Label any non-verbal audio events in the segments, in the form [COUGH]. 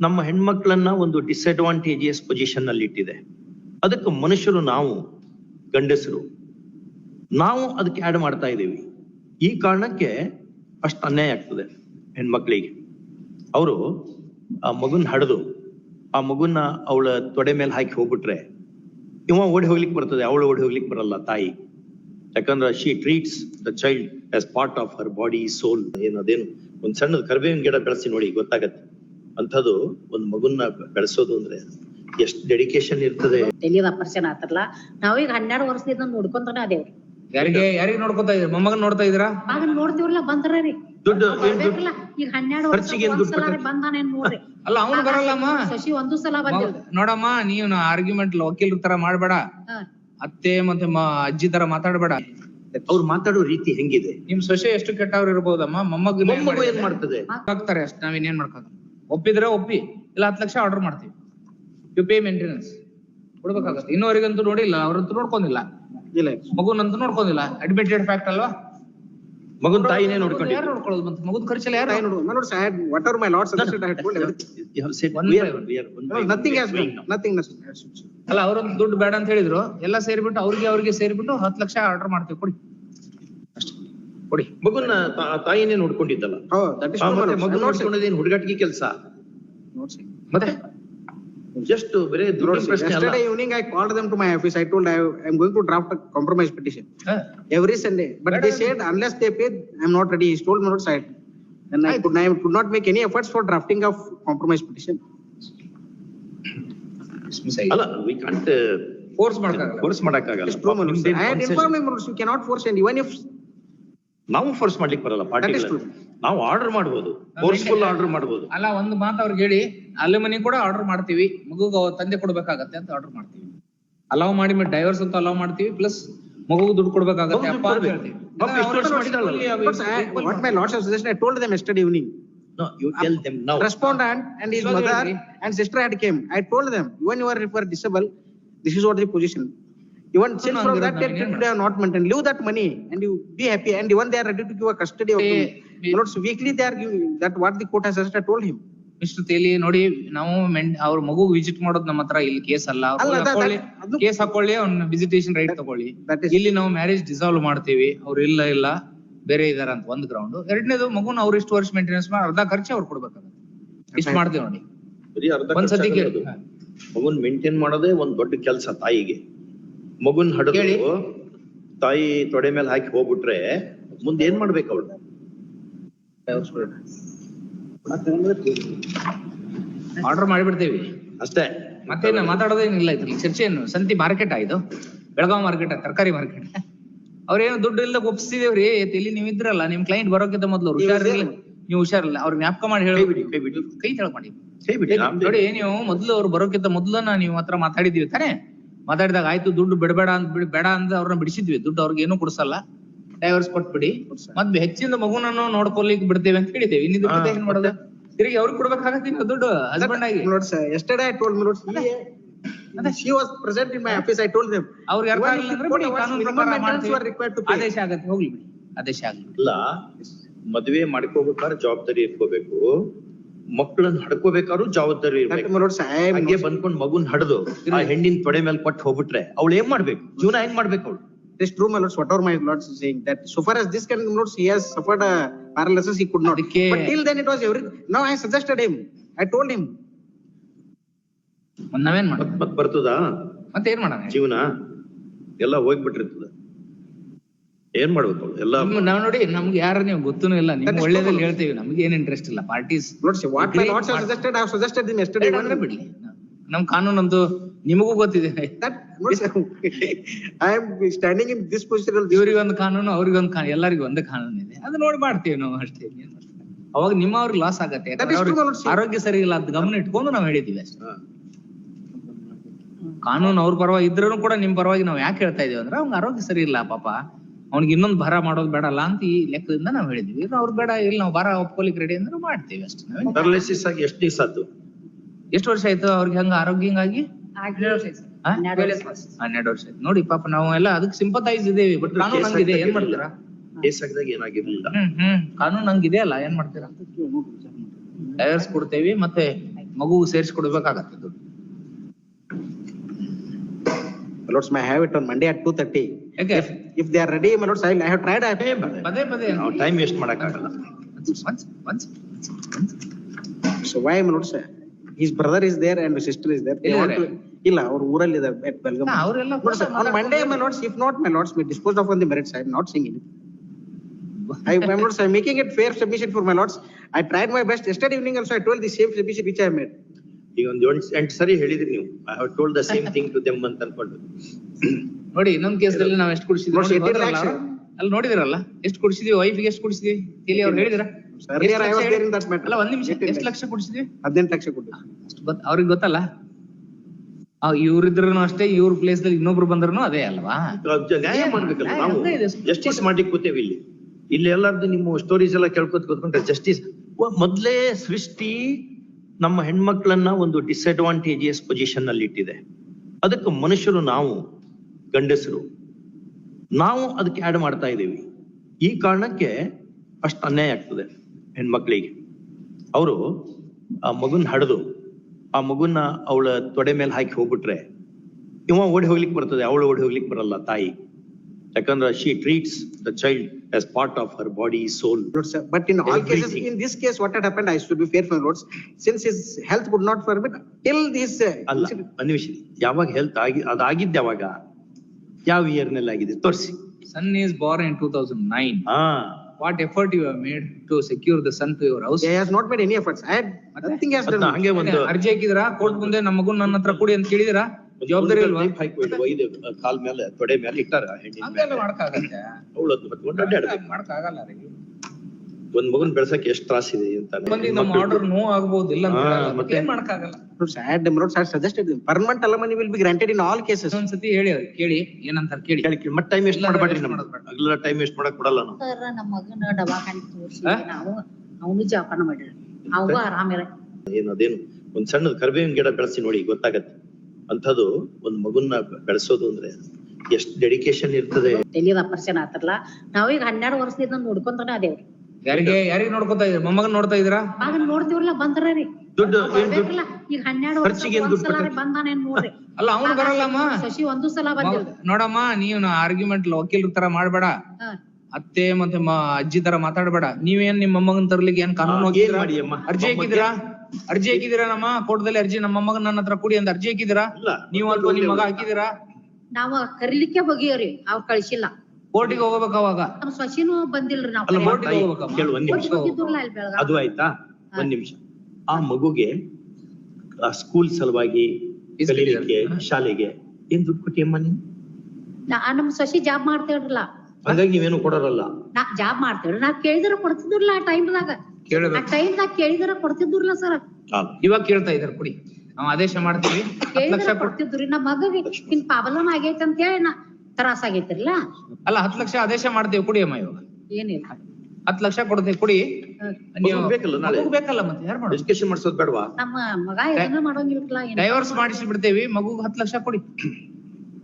ನಮ್ಮ ಹೆಣ್ಮಕ್ಳನ್ನ ಒಂದು ಡಿಸ್ಅಡ್ವಾಂಟೇಜಿಯಸ್ ಪೊಸಿಷನ್ ಅಲ್ಲಿ ಇಟ್ಟಿದೆ ಅದಕ್ಕೆ ಮನುಷ್ಯರು ನಾವು ಗಂಡಸರು. ನಾವು ಅದಕ್ಕೆ ಆಡ್ ಮಾಡ್ತಾ ಇದ್ದೀವಿ. ಈ ಕಾರಣಕ್ಕೆ ಅಷ್ಟು ಅನ್ಯಾಯ ಆಗ್ತದೆ ಹೆಣ್ಮಕ್ಳಿಗೆ. ಅವರು ಆ ಮಗುನ್ ಹಡ್ದು, ಆ ಮಗುನ ಅವಳ ತೊಡೆ ಮೇಲೆ ಹಾಕಿ ಹೋಗ್ಬಿಟ್ರೆ ಇವ ಓಡಿ ಹೋಗ್ಲಿಕ್ಕೆ ಬರ್ತದೆ, ಅವಳು ಓಡಿ ಹೋಗ್ಲಿಕ್ಕೆ ಬರಲ್ಲ ತಾಯಿ. ಯಾಕಂದ್ರೆ she treats the child as part of her body soul ಏನದೇನು ಒಂದ್ ಸಣ್ಣದ ಕರ್ಬೇವಿನ ಗಿಡ ಬೆಳೆಸಿ ನೋಡಿ, ಗೊತ್ತಾಗತ್ತೆ. ಅಂಥದ್ದು ಒಂದ್ ಮಗುನ್ನ ಬೆಳೆಸೋದು ಅಂದ್ರೆ ಎಷ್ಟು ಡೆಡಿಕೇಶನ್ ಇರ್ತದೆ? ತಲಿದ ಆಪರೇಷನ್ ಆತಲ್ಲ ನಾವೀಗ ಹನ್ನೆರಡು ವರ್ಷದಿಂದ ನೋಡ್ಕೊಂತಾನೆ ಅದೇ ಯಾರಿಗೆ ಯಾರಿಗೆ ನೋಡ್ಕೊತಾ ಇದ್ರಿ ಮೊಮ್ಮಗನ್ ನೋಡ್ತಾ ಇದ್ದೀರಾ? ಆಗ ನೋಡ್ತೀವ್ರಲ್ಲ ಬಂದ್ರ ರೀ. ದುಡ್ಡು ಏನ್ ದುಡ್ಡು? ಬರ್ಬೇಕಲ್ಲ ಈಗ ಹನ್ನೆರಡು ವರ್ಷ ಖರ್ಚಿಗೆ ಏನ್ ದುಡ್ಡು ಒಂದ್ಸಲ ಬಂದಾನೇನ್ ನೋಡ್ರಿ. [LAUGHS] ಅಲ್ಲ ಅವ್ನು ಬರಲ್ಲಮ್ಮ ಶಶಿ ಒಂದು ಸಲ ಬಂದಿಲ್ರಿ ನೋಡಮ್ಮ ನೀವ್ ಆರ್ಗ್ಯುಮೆಂಟ್ ವಕೀಲರ ತರ ಮಾಡ್ಬೇಡ. ಹಾ. ಅತ್ತೆ ಮತ್ತೆ ಮ- ಅಜ್ಜಿ ತರ ಮಾತಾಡ್ಬೇಡ. ಅವ್ರು ಮಾತಾಡೋ ರೀತಿ ಹೆಂಗಿದೆ? ನಿಮ್ ಸೊಸೆ ಎಷ್ಟು ಕೆಟ್ಟವ್ರು ಇರ್ಬೋದಮ್ಮ? ಮೊಮ್ಮಗನ್ ಏನ್ ಮೊಮ್ಮಗು ಏನ್? ಮಾಡ್ತದೆ? ಹಾಕ್ತಾರೆ ಅಷ್ಟ್ ನಾವೇನ್ ಮಾಡ್ಕೋದು ಒಪ್ಪಿದ್ರೆ ಒಪ್ಪಿ ಇಲ್ಲ ಹತ್ತು ಲಕ್ಷ ಆರ್ಡರ್ ಮಾಡ್ತೀವಿ. ಯು ಪೇ ಮೇಂಟೆನೆನ್ಸ್ ಕೊಡ್ಬೇಕಾಗತ್ತೆ. ಇನ್ನೂವರೆಗಂತೂ ನೋಡಿಲ್ಲ ಅವ್ರಂತೂ ನೋಡ್ಕೊಂಡಿಲ್ಲ. ಇಲ್ಲ ಮಗುನಂತೂ ನೋಡ್ಕೊಂಡಿಲ್ಲ. ಅಡ್ಮಿಟೆಡ್ ಫ್ಯಾಕ್ಟ್ ಅಲ್ವಾ? ಮಗನ ತಾಯಿನೇ ಯಾರು ನೋಡ್ಕೊಂಡಿದ್ರು ನೋಡ್ಕೊಳ್ಳೋದು ಮತ್ತೆ? ಮಗುದ್ ಖರ್ಚೆಲ್ಲ ಯಾರು? nothing has been. ಅಲ್ಲ ಅವ್ರೊಂದು ದುಡ್ಡು ಬೇಡ ಅಂತ ಹೇಳಿದ್ರು. ಎಲ್ಲ ಸೇರಿಬಿಟ್ಟು ಅವ್ರಿಗೆ ಅವ್ರಿಗೆ ಸೇರಿಬಿಟ್ಟು ಹತ್ತು ಲಕ್ಷ ಆರ್ಡರ್ ಮಾಡ್ತೀವಿ. ಕೊಡಿ. ಕೊಡಿ ಮಗುನ ತಾಯಿನೇ ನೋಡ್ಕೊಂಡಿದ್ದಲ್ಲ Oh, ಮಗು not ನೋಡ್ಕೊಳ್ಳೋದೇನು ಹುಡುಗಾಟಿಗೆ ಕೆಲಸ not ಮತ್ತೆ just Lords, ಪ್ರಶ್ನೆ Yesterday evening, I called them to my office, I told I am going to draft a compromise petition every Sunday, but they said unless they pay, I am not ready, he told my lords, I. And I could, I could not make any efforts for drafting of compromise petition. ಅಲ್ಲ we can't Force ಮಾಡಕ್ಕಾಗಲ್ಲ. Force ಮಾಡಕ್ಕಾಗಲ್ಲ It's true, my lords. ನಿಮ್ದೇನ್ I had concession- informed my ನಾವ್ force ಮಾಡ್ಲಿಕ್ಕೆ ಬರಲ್ಲ ಪಾಟೇಟ್ ನಾವ್ order ಮಾಡಬಹುದು Bohr's order ಮಾಡಬಹುದು ಅಲ್ಲ ಒಂದ್ ಮಾತು ಅವ್ರಿಗೆ ಹೇಳಿ ಅಲಮನಿ ಕೂಡ ಆರ್ಡರ್ ಮಾಡ್ತೀವಿ. ಮಗುವಿಗೆ ತಂದೆ ಕೊಡಬೇಕಾಗುತ್ತೆ ಅಂತ ಆರ್ಡರ್ ಮಾಡ್ತೀವಿ. ಅಲಾವ್ ಮಾಡಿ ಡೈವರ್ಸ್ ಅಂತ ಅಲಾವ್ ಮಾಡ್ತೀವಿ ಪ್ಲಸ್ ಮಗುವಿಗೆ ದುಡ್ಡು ಕೊಡಬೇಕಾಗುತ್ತೆ ಅಪ್ಪ ಅಂತ ಹೇಳಿ ನಾವ್ force ಮಾಡಿದಲ್ಲ but what my lords I told them you tell them now respondent and his mother and sister are ripper disable this is what the position. even since from that they have not maintained. Leave that money and you be happy. And even they are ready to give a custody of you. Not so weekly they are giving that what the court ತೇಲಿ ನೋಡಿ ನಾವು ಅವ್ರ ಮಗು visit ಮಾಡೋದು ನಮ್ಮ ಹತ್ರ ಇಲ್ಲಿ case ಅಲ್ಲ. ಕೇಸ್ ಹಾಕೊಳ್ಳಿ. ಅವ್ನ ವಿಸಿಟೇಷನ್ ರೈಟ್ ತಗೊಳ್ಳಿ. ಇಲ್ಲಿ ನಾವು ಮ್ಯಾರೇಜ್ ಡಿಸಾಲ್ವ್ ಮಾಡ್ತೀವಿ. ಅವ್ರು ಇಲ್ಲ ಇಲ್ಲ. ಬೇರೆ ಇದಾರೆ ಅಂತ ಒಂದು ಗ್ರೌಂಡ್ ಎರಡನೇದು ಮಗುನ ಅವ್ರು ಇಷ್ಟು ವರ್ಷ ಮೇಂಟೆನೆನ್ಸ್ ಮಾಡಿ ಅರ್ಧ ಖರ್ಚು ಅವ್ರು ಕೊಡ್ಬೇಕಾಗುತ್ತೆ. ಇಷ್ಟ ಮಾಡ್ತೀವಿ ನೋಡಿ. ಮಗುನ ಮೇಂಟೈನ್ ಮಾಡೋದೇ ಒಂದು ದೊಡ್ಡ ಕೆಲಸ ತಾಯಿಗೆ. ಮಗುನ್ ಹಡದು ತಾಯಿ ತೊಡೆ ಮೇಲೆ ಹಾಕಿ ಹೋಗ್ಬಿಟ್ರೆ ಮುಂದೆ ಏನ್ ಮಾಡ್ಬೇಕು ಅವಳು? ಆರ್ಡರ್ ಮಾಡಿಬಿಡ್ತೇವಿ. ಅಷ್ಟೇ. ಮತ್ತೇನು ಮಾತಾಡೋದೇನಿಲ್ಲ ಇದ್ರಲ್ಲಿ ಚರ್ಚೆ ಏನು ಸಂತಿ ಮಾರ್ಕೆಟ್ ಆಯ್ತು ಬೆಳಗಾವ್ ಮಾರ್ಕೆಟ್ ತರಕಾರಿ ಮಾರ್ಕೆಟ್. ಅವ್ರೇನು ದುಡ್ಡು ಇಲ್ಲದ ಒಪ್ಸಿದೇವ್ರಿ ಇಲ್ಲಿ ನೀವು ಇದ್ರಲ್ಲ ನಿಮ್ ಕ್ಲೈಂಟ್ ಬರೋಕ್ಕಿಂತ ಮೊದಲು ಹುಷಾರಿಲ್ಲ ನೀವು ಹುಷಾರಿಲ್ಲ ಅವ್ರ ಜ್ಞಾಪಕ ಮಾಡಿ ಹೇಳಿ. ಕೈ ತೆಳಗ್ ಮಾಡಿ. ನೋಡಿ ನೀವು ಮೊದ್ಲು ಅವ್ರು ಬರೋಕ್ಕಿಂತ ಮೊದ್ಲನ ನೀವು ಹತ್ರ ಮಾತಾಡಿದೀವಿ ತಾನೇ? ಮಾತಾಡಿದಾಗ ಆಯ್ತು ದುಡ್ಡು ಬಿಡಬೇಡ ಅಂತ ಬಿಡ್ ಬೇಡ ಅಂತ ಅವ್ರನ್ನ ಬಿಡಿಸಿದ್ವಿ. ದುಡ್ಡು ಅವ್ರಿಗೆ ಏನು ಕೊಡ್ಸಲ್ಲ. ಡೈವರ್ಸ್ ಕೊಟ್ಬಿಡಿ. ಮತ್ ಹೆಚ್ಚಿಂದ ಮಗುನನ್ನು ನೋಡ್ಕೊಲಿಕ್ ಬಿಡ್ತೇವೆ ಅಂತ ಹೇಳಿದ್ದೇವೆ. ಇನ್ನು ದುಡ್ಡು ಏನ್ ಮಾಡೋದು? ತಿರುಗಿ ಅವ್ರಿಗೆ ಕೊಡ್ಬೇಕಾಗತ್ತೆ ದುಡ್ಡು ಹಸ್ಬೆಂಡ್ ಆಗಿ. ನೋಡ್ ಸರ್ uh, yesterday I ನೋಡ್ she was present in my office, I told them. ಅವ್ರಿಗೆ ಅರ್ಥ ಆಗಿಲ್ಲ ಅಂದ್ರೆ ಬಿಡಿ ಕಾನೂನು ಪ್ರಕಾರ ಮಾಡ್ತೀವಿ. ಆದೇಶ ಆಗತ್ತೆ ಹೋಗ್ಲಿ ಬಿಡಿ. ಆದೇಶ ಆಗಲಿ ಇಲ್ಲ ಮದುವೆ ಮಾಡ್ಕೋಬೇಕಾದ್ರೆ ಜವಾಬ್ದಾರಿ ಇಟ್ಕೋಬೇಕು. ಮಕ್ಕಳನ್ನ ಹಡ್ಕೋಬೇಕಾದ್ರು ಜವಾಬ್ದಾರಿ. ಹಂಗೆ ಬಂದ್ಕೊಂಡ್ ಮಗುನ್ ಹಡ್ದು ಆ ಹೆಣ್ಣಿನ ತೊಡೆ ಮೇಲೆ ಕೊಟ್ಟು ಹೋಗ್ಬಿಟ್ರೆ ಅವಳು ಏನ್ ಮಾಡ್ಬೇಕು ಜೀವನ ಹೆಂಗ್ ಮಾಡ್ಬೇಕು ಅವಳು this is true, my lords, whatever my lords is saying, that so far as this can lords, he has suffered a paralysis, he could not. ಅದಕ್ಕೆ- But till then it was every, now I suggested him, I told him, ನಾವೇನ್ ಮತ್ ಬರ್ತದ ಮತ್ತೆ ಏನ್ ಮಾಡೋಣ ಜೀವನ ಎಲ್ಲ ಹೋಗ್ಬಿಟ್ಟಿರ್ತದ ಏನ್ ಮಾಡ್ಬೇಕು ಎಲ್ಲ ನಾವ್ ನೋಡಿ ನಮ್ಗೆ ಯಾರ ನೀವು ಗೊತ್ತೂ ಇಲ್ಲ. ನಿಮ್ಗೆ ಒಳ್ಳೇದಲ್ಲಿ. ಹೇಳ್ತೀವಿ. ನಮ್ಗೆ ಏನ್ ಇಂಟ್ರೆಸ್ಟ್ ಇಲ್ಲ. ಪಾರ್ಟೀಸ್ ಬಿಡ್ಲಿ. ನಮ್ ಕಾನೂನಂತೂ ನಿಮಗೂ ಗೊತ್ತಿದೆ. I am standing in this position. ಇವ್ರಿಗೊಂದು ಕಾನೂನು ಅವ್ರಿಗೊಂದು ಕಾನೂನು ಎಲ್ಲರಿಗೂ ಒಂದೇ ಕಾನೂನು ಇದೆ. ಅದು ನೋಡಿ ಮಾಡ್ತೀವಿ ನಾವು ಅಷ್ಟೇ. ಅವಾಗ ನಿಮ್ಮ ಅವ್ರಿಗೆ ಲಾಸ್ ಆಗತ್ತೆ ಅವ್ರಿಗೆ. ಆರೋಗ್ಯ ಸರಿ ಇಲ್ಲ ಅಂತ ಗಮನ ಇಟ್ಕೊಂಡು ನಾವು ಹೇಳಿದೀವಿ ಅಷ್ಟೇ. ಕಾನೂನು ಅವ್ರ ಪರವಾಗಿ ಇದ್ರೂ ಕೂಡ ನಿಮ್ ಪರವಾಗಿ ನಾವು ಯಾಕೆ ಹೇಳ್ತಾ ಇದೀವಿ ಅಂದ್ರೆ ಅವ್ನ ಆರೋಗ್ಯ ಸರಿ ಇಲ್ಲ ಪಾಪ. ಅವ್ನಿಗೆ ಇನ್ನೊಂದು ಭಾರ ಮಾಡೋದು ಬೇಡಲ್ಲ ಅಂತ ಈ ಲೆಕ್ಕದಿಂದ ನಾವು ಹೇಳಿದ್ವಿ. ಇನ್ನು ಅವ್ರು ಬೇಡ ಇಲ್ಲಿ ನಾವು ಭಾರ ಒಪ್ಕೊಲಿಕ್ಕೆ ರೆಡಿ ಅಂದ್ರೆ ಮಾಡ್ತೀವಿ ಅಷ್ಟೇ. ನಾವೇನ್ ಪ್ಯಾರಲೈಸಿಸ್ ಆಗಿ ಎಷ್ಟು ದಿವಸ ಆತು ಎಷ್ಟು ವರ್ಷ ಆಯ್ತು ಅವ್ರಿಗೆ ಹಂಗ ಆರೋಗ್ಯ ಹಿಂಗಾಗಿ ಹನ್ನೆರಡು ವರ್ಷ. ಆಯ್ತು. ನೋಡಿ ಪಾಪ ನಾವು ಎಲ್ಲ ಅದಕ್ಕೆ ಸಿಂಪತೈಸ್ ಇದೇವಿ ಬಟ್ ಕಾನೂನು ಹಂಗಿದೆ. ಏನ್ ಮಾಡ್ತೀರಾ? ಕೇಸ್ ಹಾಕಿದಾಗ ಏನಾಗಿರ್ಲಿಲ್ಲ. ಹ್ಮ್ ಹ್ಮ್. ಕಾನೂನು ಹಂಗಿದೆ ಅಲ್ಲ ಏನ್ ಮಾಡ್ತೀರಾ? ಡೈವರ್ಸ್ ಕೊಡ್ತೇವಿ ಮತ್ತೆ ಮಗು ಸೇರಿಸ್ಕೊಡ್ಬೇಕಾಗತ್ತೆ ದುಡ್ಡು. My lords, may I have it on Monday at two thirty? ಯಾಕೆ If they are ready, my lords, I I have tried, I have. ಪದೇ ಪದೇ ನಾವು ಟೈಮ್ ವೇಸ್ಟ್ ಮಾಡಕ್ಕಾಗಲ್ಲ once, once, once, once. So why, my lords, his brother is there and his sister is there. They want to, ಇಲ್ಲ, ಅವ್ರ ಊರಲ್ಲಿ ಇದ್ದಾರೆ at Belgaum. ಹಾ, ಅವ್ರೆಲ್ಲ No, sir, on Monday, my lords, if not, my lords, we dispose of on the merits, I am not saying anything. I, my lords, I am making it fair submission for my lords. I tried my best. Yesterday evening also, I told the same submission which I made. ಈಗ ಒಂದ್ ಎಂಟ್ ಎಂಟು ಸರಿ ಹೇಳಿದ್ರಿ ನೀವು. I have told the same thing to them ಅಂತ ಅನ್ಕೊಂಡು ನೋಡಿ ಇನ್ನೊಂದ್ ಕೇಸಲ್ಲಿ ನಾವ್ ಎಷ್ಟು ಕುಡಿಸಿದ್ವಿ? ನೋಡಿ, 18 lakhs. ಅಲ್ಲಿ ನೋಡಿದಿರಲ್ಲ? ಎಷ್ಟು ಕುಡಿಸಿದ್ವಿ? ವೈಫ್ಗೆ ಎಷ್ಟು ಕುಡಿಸಿದ್ವಿ? ಇಲ್ಲಿ ಅವ್ರು ಹೇಳಿದ್ರ? ಅಲ್ಲ ಒಂದ್ ನಿಮಿಷ 18 ಎಷ್ಟು ಲಕ್ಷ ಕುಡಿಸಿದ್ವಿ? ಹದಿನೆಂಟು ಲಕ್ಷ ಕೊಟ್ಟು. ಅಷ್ಟು ಗೊತ್ತ ಅವ್ರಿಗೆ ಗೊತ್ತಲ್ಲ? ಆ, ಇವ್ರಿದ್ರು ಅಷ್ಟೇ ಇವ್ರ ಪ್ಲೇಸ್ ದಲ್ಲಿ ಇನ್ನೊಬ್ರು ಬಂದ್ರು ಅದೇ ಅಲ್ವಾ? ನ್ಯಾಯ ಮಾಡ್ಬೇಕಲ್ಲ ನಾವು? ಜಸ್ಟಿಸ್ ಮಾಡ್ಲಿಕ್ಕೆ ಕೂತೇವೆ ಇಲ್ಲಿ. ಇಲ್ಲಿ ಎಲ್ಲಾರ್ದು ನಿಮ್ಮ ಸ್ಟೋರೀಸ್ ಎಲ್ಲ ಕೇಳ್ಕೊತ ಕೂತ್ಕೊಂಡ್ರೆ ಜಸ್ಟಿಸ್ ಮೊದ್ಲೇ ಸೃಷ್ಟಿ ನಮ್ಮ ಹೆಣ್ಮಕ್ಳನ್ನ ಒಂದು ಡಿಸ್ಅಡ್ವಾಂಟೇಜಿಯಸ್ ಪೊಸಿಷನ್ ಅಲ್ಲಿ ಇಟ್ಟಿದೆ ಅದಕ್ಕೆ ಮನುಷ್ಯರು ನಾವು ಗಂಡಸರು. ನಾವು ಅದಕ್ಕೆ ಆಡ್ ಮಾಡ್ತಾ ಇದ್ದೀವಿ. ಈ ಕಾರಣಕ್ಕೆ ಅಷ್ಟು ಅನ್ಯಾಯ ಆಗ್ತದೆ ಹೆಣ್ಮಕ್ಳಿಗೆ. ಅವರು ಆ ಮಗುನ ಹಡಿದು, ಆ ಮಗುನ ಅವಳ ತೊಡೆ ಮೇಲೆ ಹಾಕಿ ಹೋಗ್ಬಿಟ್ರೆ, ಇವ ಓಡಿ ಹೋಗ್ಲಿಕ್ಕೆ ಬರ್ತದೆ, ಅವಳು ಓಡಿ ಹೋಗ್ಲಿಕ್ಕೆ ಬರಲ್ಲ ತಾಯಿ. ಯಾಕಂದ್ರೆ she treats the child as part of her body soul Lords, sir, But in all cases, Everything. in this case, what had happened, I should be fair for lords, since his health would not permit, till this. uh, ಅಲ್ಲ ಒಂದ್ ಯಾವಾಗ health ಆಗಿ ಅದಾಗಿದ್ದ ಯಾವಾಗ ಯಾವ ಇಯರ್ನಲ್ಲಿ ಆಗಿದೆ ತೋರಿಸಿ son is born in two thousand nine ಹಾ what effort you have made to secure the son to your house He has not made any efforts. I had, nothing has ಅದ್ನ done. ಹಂಗೆ ಒಂದು ಅರ್ಜಿ ಹಾಕಿದ್ರ ಕೋರ್ಟ್ ಮುಂದೆ ನಮ್ಮ ಮಗು ನನ್ನ ಹತ್ರ ಕೊಡಿ ಅಂತ ಕೇಳಿದಿರಾ ಜವಾಬ್ದಾರಿ ಇಲ್ವಾ ಒಯ್ದು ಕಾಲ್ ಮೇಲೆ ತೊಡೆ ಮೇಲೆ ಇಟ್ಟಾರ ಹೆಣ್ಣಿನ ಹಂಗೆಲ್ಲ ಮೇಲೆ. ಮಾಡಕ್ಕಾಗತ್ತೆ ಅವಳು ಅದ್ನ ಹೊತ್ಕೊಂಡು ಅಡ್ಡಾಡ್ಬೇಕು ಮಾಡಕ್ಕಾಗಲ್ಲ ರೀ. ಒಂದ್ ಮಗನ್ ಬೆಳ್ಸಕ್ಕೆ ಎಷ್ಟು ತ್ರಾಸಿದೆ ಅಂತ ಬಂದಿ ನಮ್ಮ ಆರ್ಡರ್ ನೋ ಆಗಬಹುದು ಇಲ್ಲ ಅಂತ ಹೇಳಲ್ಲ. ಮತ್ತೆ? ಏನ್ ಮಾಡಕ್ಕಾಗಲ್ಲ suggested, permanent alimony will be granted in all cases. ಇನ್ನೊಂದ್ಸತಿ ಹೇಳಿ ಅವ್ರಿಗೆ ಕೇಳಿ ಏನಂತ ಕೇಳಿ. ಕೇಳಿ ಮತ್ತೆ ಟೈಮ್ ವೇಸ್ಟ್ ಇಲ್ಲ, ಮಾಡಬೇಡ್ರಿ waste ನಮ್ಗೆ. ಮಾಡೋದ್ ಬೇಡ. ಟೈಮ್ ವೇಸ್ಟ್ ಮಾಡಕ್ ಕೊಡಲ್ಲ ನಾವು. ಸರ್ ನಮ್ಮ ಮಗನ ದವಾಖಾನೆ ತೋರಿಸಿ ಹಾ? ನಾವು ಅವನು ಜೋಪಾನ ಮಾಡಿರಿ ಅವಾಗ ಆರಾಮಿರ ಏನು ಅದೇನು? ಒಂದ್ ಸಣ್ಣ ಕರ್ಬೇವಿನ ಗಿಡ ಬೆಳೆಸಿ ನೋಡಿ ಗೊತ್ತಾಗತ್ತೆ. ಅಂಥದ್ದು ಒಂದ್ ಮಗುನ್ನ ಬೆಳೆಸೋದು ಅಂದ್ರೆ ಎಷ್ಟು ಡೆಡಿಕೇಶನ್ ಇರ್ತದೆ? ತಲಿದ ಆಪರೇಷನ್ ಆತಲ್ಲ ನಾವೀಗ ಹನ್ನೆರಡು ವರ್ಷದಿಂದ ನೋಡ್ಕೊಂತಾನೆ ಅದೇ ಯಾರಿಗೆ ಯಾರಿಗೆ ನೋಡ್ಕೊತಾ ಇದ್ರ ಮೊಮ್ಮಗನ್ ನೋಡ್ತಾ ಇದ್ರ ಮಗನ್ ನೋಡ್ತೀವ್ರಲ್ಲ ಬಂದ್ರ ರೀ. ದುಡ್ಡು ನಾವ್ ಏನ್ ದುಡ್ಡು? ಬರ್ಬೇಕಲ್ಲ, ಈಗ ಹನ್ನೆರಡು ವರ್ಷ ಖರ್ಚಿಗೆ ಏನ್ ದುಡ್ಡು ಒಂದ್ಸಲ? ಬಂದಾನೇನ್ ನೋಡ್ರಿ. ಅಲ್ಲ ಅವ್ನು ಬರಲ್ಲಮ್ಮ. ಶಶಿ ಒಂದು ಸಲ ಬಂದಿಲ್ಲ ನೋಡಮ್ಮ ನೀವ್ ಆರ್ಗ್ಯುಮೆಂಟ್ ವಕೀಲರ ತರ ಮಾಡಬೇಡ. ಹಾ. ಅತ್ತೆ ಮತ್ತೆ ಮ- ಅಜ್ಜಿ ತರ ಮಾತಾಡ್ಬೇಡ. ನೀವೇನ್ ನಿಮ್ಮ ಮೊಮ್ಮಗನ್ ತರ್ಲಿಕ್ಕೆ ಏನ್ ಕಾನೂನು ಏನ್ ಮಾಡಿ ಅಮ್ಮ ಅರ್ಜಿ ಹಾಕಿದ್ದೀರಾ? ಅರ್ಜಿ ಹಾಕಿದೀರಾ ನಮ್ಮ ಕೋರ್ಟ್ದಲ್ಲಿ ಅರ್ಜಿ ನಮ್ಮ ಮಗ ನನ್ನ ಹತ್ರ ಕೊಡಿ ಅಂತ ಅರ್ಜಿ ಹಾಕಿದೀರಾ? ಇಲ್ಲ ನೀವು ಅಥವಾ ನಿಮ್ಮ ಮಗ ಹಾಕಿದಿರಾ? ನಾವ ಕರಿಲಿಕ್ಕೆ ಹೋಗಿವ್ರಿ ಅವ್ರ ಕಳ್ಸಿಲ್ಲ. ಕೋರ್ಟಿಗೆ ಹೋಗಬೇಕು ಅವಾಗ? ನಮ್ ಶಶಿನೂ ಬಂದಿಲ್ರಿ ನಾವ್ ಅಲ್ಲ ತಾಯಿ, ಹೋಗ್ಬೇಕಮ್ಮ. ಕೇಳು ಒಂದ್ ನಿಮಿಷ. ಹೋಗಿದ್ರಲ್ಲ ಅಲ್ಲಿ ಬೆಳಗಾವ್. ಅದು ಆಯ್ತಾ? ಒಂದ್ ನಿಮಿಷ. ಆ ಮಗುಗೆ ಆ ಸ್ಕೂಲ್ ಸಲುವಾಗಿ ಕಲೀಲಿಕ್ಕೆ ಶಾಲೆಗೆ ಏನ್ ದುಡ್ಡು ಕೊಟ್ಟಿಯಮ್ಮ ನೀನು? ನಾ ನಮ್ ಶಶಿ ಜಾಬ್ ಮಾಡ್ತೇವ್ರಲ್ಲ ಹಾಗಾಗಿ ನೀವೇನು ಕೊಡೋರಲ್ಲ. ನಾ ಜಾಬ್ ಮಾಡ್ತೇವ್ರಿ ನಾ ಕೇಳಿದ್ರ ಕೊಡ್ತಿದ್ರಲ್ಲ ಆ ಟೈಮ್ದಾಗ ಕೇಳಬೇಕು. ಕೈಯಿಂದ ಕೇಳಿದ್ರ ಕೊಡ್ತಿದ್ರಲ್ಲ ಸರ್ ಇವಾಗ ಕೇಳ್ತಾ ಇದಾರೆ ಕೊಡಿ. ನಾವು ಆದೇಶ ಮಾಡ್ತೀವಿ. ಹತ್ತು ಲಕ್ಷ ಕೊಡ್- ಕೊಡ್ತಿದ್ರಿ ನಮ್ಮ ಮಗಗೆ ಹಿಂಗ್ ಪ್ರಾಬ್ಲಮ್ ಆಗೈತೆ ಅಂತ ಹೇಳಿ ನಾ ತ್ರಾಸ ಆಗೈತಿರ್ಲ ಅಲ್ಲ ಹತ್ತು ಲಕ್ಷ ಆದೇಶ ಮಾಡ್ತೀವಿ ಕೊಡಿ ಅಮ್ಮ ಇವಾಗ. ಏನಿಲ್ಲ. ಹತ್ತು ಲಕ್ಷ ಕೊಡ್ತೀವಿ ಕೊಡಿ. ನೀವು ಮಗುಗ್ ಬೇಕಲ್ಲ ನಾಳೆ? ಮಗುಗ್ ಬೇಕಲ್ಲ ಮತ್ತೆ ಯಾರು ಮಾಡೋದು? ಎಜುಕೇಶನ್ ಮಾಡ್ಸೋದ್ ಬೇಡವಾ? ನಮ್ಮ ಮಗ ಇದನ್ನ ಮಾಡೋಂಗಿಲ್ಲ ಡೈವರ್ಸ್ ಮಾಡಿಸಿ ಬಿಡ್ತೇವಿ ಮಗುಗ್ ಹತ್ತು ಲಕ್ಷ ಕೊಡಿ.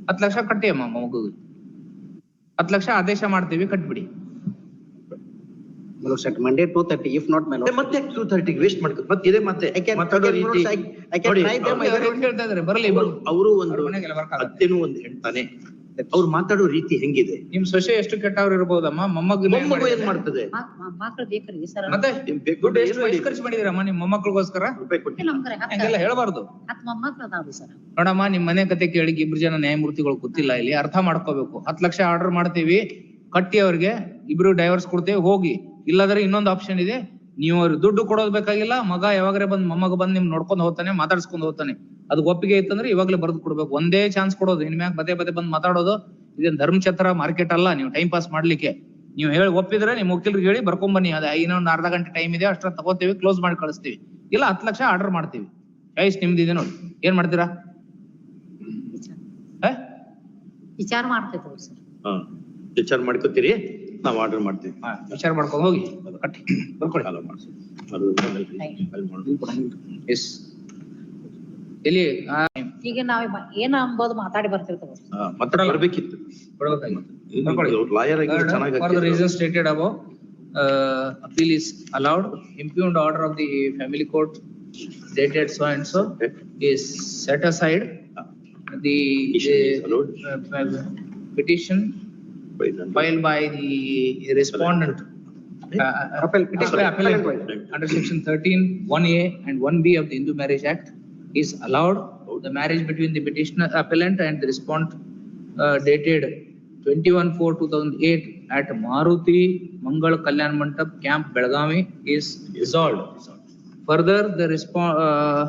ಹತ್ತು ಲಕ್ಷ ಕಟ್ಟಿ ಅಮ್ಮ ಮಗುಗೆ. ಹತ್ತು ಲಕ್ಷ ಆದೇಶ ಮಾಡ್ತೀವಿ ಕಟ್ಬಿಡಿ. My set at Monday two thirty, if not, my lords. ಮತ್ತೆ ಟೂ ತರ್ಟಿಗೆ ವೇಸ್ಟ್ ಮಾಡ್ಕೊ ಮತ್ತೆ ಇದೇ ಮತ್ತೆ. I can, I ಮಾತಾಡೋ can, ರೀತಿ I, I can ನೋಡಿ, try them. ಅವ್ರು either ಏನ್ ಕೇಳ್ತಾ ಇದಾರೆ ಬರಲಿ ಅವರು- ಅವರು ಒಂದು ಅವ್ರ ಮನೆಗೆಲ್ಲ ಬರ್ಕಾಗತ್ತೆ. ಅತ್ತೆನೂ ಒಂದು ಹೇಳ್ತಾನೆ. ಅವ್ರು ಮಾತಾಡೋ ರೀತಿ ಹೆಂಗಿದೆ? ನಿಮ್ ಸೊಸೆ ಎಷ್ಟು ಕೆಟ್ಟವ್ರು ಇರ್ಬೋದಮ್ಮ? ಮೊಮ್ಮಗನ ಏನ್ ಮೊಮ್ಮಗು ಏನ್ ಮಾಡಿದ್ದಾರೆ? ಮಾಡ್ತದೆ? ಮಕ್ಳು ಬೇಕ್ರಿ ಸರ್. ಮತ್ತೆ ನಿಮ್ ಬೇಕು ದುಡ್ಡು ಏನ್ ಎಷ್ಟು ಮಾಡಿ? ಎಷ್ಟು ಖರ್ಚು ಮಾಡಿದಿರಮ್ಮ ನಿಮ್ ಮೊಮ್ಮಕ್ಳಿಗೋಸ್ಕರ? ರೂಪಾಯಿ ಕೊಟ್ಟಿಲ್ಲ ನಮ್ಗ್ರೆ ಹತ್ತ ಹಂಗೆಲ್ಲ ಹೇಳ್ಬಾರ್ದು. ಹತ್ ಮೊಮ್ಮಕ್ಳು ಅದಾವ್ರಿ ಸರ್. ನೋಡಮ್ಮ ನಿಮ್ ಮನೆ ಕತೆ ಕೇಳಿ ಇಬ್ರು ಜನ ನ್ಯಾಯಮೂರ್ತಿಗಳು ಗೊತ್ತಿಲ್ಲ ಇಲ್ಲಿ ಅರ್ಥ ಮಾಡ್ಕೋಬೇಕು. ಹತ್ತು ಲಕ್ಷ ಆರ್ಡರ್ ಮಾಡ್ತೀವಿ ಕಟ್ಟಿ ಅವ್ರಿಗೆ ಇಬ್ರು ಡೈವರ್ಸ್ ಕೊಡ್ತೇವೆ ಹೋಗಿ. ಇಲ್ಲಾದ್ರೆ ಇನ್ನೊಂದು ಆಪ್ಷನ್ ಇದೆ. ನೀವು ಅವ್ರಿಗೆ ದುಡ್ಡು ಕೊಡೋದು ಬೇಕಾಗಿಲ್ಲ ಮಗ ಯಾವಾಗ್ರೆ ಬಂದ್ ಮೊಮ್ಮಗ ಬಂದ್ ನಿಮ್ ನೋಡ್ಕೊಂಡ್ ಹೋಗ್ತಾನೆ ಮಾತಾಡ್ಸ್ಕೊಂಡ್ ಹೋಗ್ತಾನೆ. ಅದು ಒಪ್ಪಿಗೆ ಇತ್ತಂದ್ರೆ ಇವಾಗ್ಲೇ ಬರ್ದು ಕೊಡ್ಬೇಕು. ಒಂದೇ ಚಾನ್ಸ್ ಕೊಡೋದು. ಇನ್ಮ್ಯಾಗ ಪದೇ ಪದೇ ಬಂದ್ ಮಾತಾಡೋದು ಇದೇನ್ ಧರ್ಮಛತ್ರ ಮಾರ್ಕೆಟ್ ಅಲ್ಲ ನೀವು ಟೈಮ್ ಪಾಸ್ ಮಾಡ್ಲಿಕ್ಕೆ. ನೀವು ಹೇಳಿ ಒಪ್ಪಿದ್ರೆ ನಿಮ್ ವಕೀಲರಿಗೆ ಹೇಳಿ ಬರ್ಕೊಂಡ್ ಬನ್ನಿ. ಅದ ಇನ್ನೊಂದು ಅರ್ಧ ಗಂಟೆ ಟೈಮ್ ಇದೆ ಅಷ್ಟ್ರ ತಗೋತೀವಿ ಕ್ಲೋಸ್ ಮಾಡಿ ಕಳಿಸ್ತೀವಿ. ಇಲ್ಲ ಹತ್ತು ಲಕ್ಷ ಆರ್ಡರ್ ಮಾಡ್ತೀವಿ. ಚಾಯ್ಸ್ ನಿಮ್ದಿದೆ ನೋಡಿ. ಏನ್ ಮಾಡ್ತೀರಾ? ವಿಚಾರ. ಹ? ವಿಚಾರ ಮಾಡ್ತೈತವ್ರಿ ಸರ್. ಹಾ ವಿಚಾರ ಮಾಡ್ಕೋತೀರಿ? ನಾವು ಆರ್ಡರ್ ಮಾಡ್ತೀವಿ. ವಿಚಾರ ಮಾಡ್ಕೊಂಡು ಹೋಗಿ. ಕಟ್ಟಿ ಬರ್ಕೊಳ್ಳಿ. ಹಲೋ ಮಾಡ್ಸಿ ಈಗ ನಾವೇ ಏನು ಅಂಬೋದು ಮಾತಾಡಿ ಬರ್ತೀರು ತರ ಬರಬೇಕಿತ್ತು. Appeal is order family court and so petition By the- filed by the respondent. uh, Appel- petition, appellant, appellant. Under section thirteen, one A and one B of the Hindu Marriage Act is allowed. The marriage between the petitioner appellant and the respondent uh, dated twenty-one four two thousand eight at Maruti Mangal Kalyan Mandap Camp Belgavi is dissolved. Further, the respon uh,